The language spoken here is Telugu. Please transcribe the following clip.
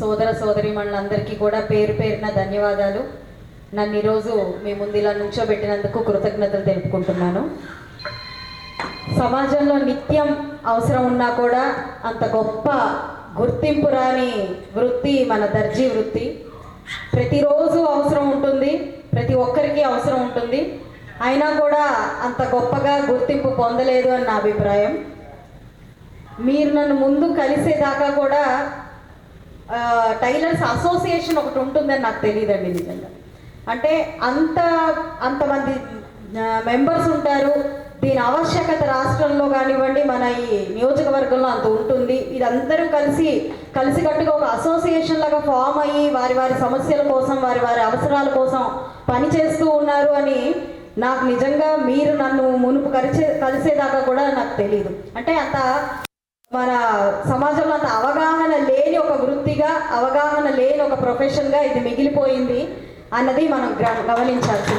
సోదర సోదరి మనందరికీ కూడా పేరు పేరున ధన్యవాదాలు. నన్ను ఈరోజు మీ ముందు ఇలా నుంచోబెట్టినందుకు కృతజ్ఞతలు తెలుపుకుంటున్నాను. సమాజంలో నిత్యం అవసరం ఉన్నా కూడా అంత గొప్ప గుర్తింపు రాని వృత్తి మన దర్జీ వృత్తి. ప్రతిరోజు అవసరం ఉంటుంది ప్రతి ఒక్కరికి అవసరం ఉంటుంది. అయినా కూడా అంత గొప్పగా గుర్తింపు పొందలేదు అని నా అభిప్రాయం. మీరు నన్ను ముందు కలిసేదాకా కూడా టైలర్స్ అసోసియేషన్ ఒకటి ఉంటుందని నాకు తెలియదండి నిజంగా. అంటే అంత అంతమంది మెంబర్స్ ఉంటారు. దీని ఆవశ్యకత రాష్ట్రంలో కానివ్వండి మన ఈ నియోజకవర్గంలో అంత ఉంటుంది. ఇదందరూ కలిసి కలిసికట్టుగా ఒక అసోసియేషన్ లాగా ఫామ్ అయ్యి వారి వారి సమస్యల కోసం వారి వారి అవసరాల కోసం పనిచేస్తూ ఉన్నారు అని నాకు నిజంగా మీరు నన్ను మునుపు కలిసే కలిసేదాకా కూడా నాకు తెలియదు అంటే అంత మన సమాజంలో అంత అవగాహన పూర్తిగా అవగాహన లేని ఒక ప్రొఫెషన్గా ఇది మిగిలిపోయింది అన్నది మనం గ్ర- గమనించాల్సింది.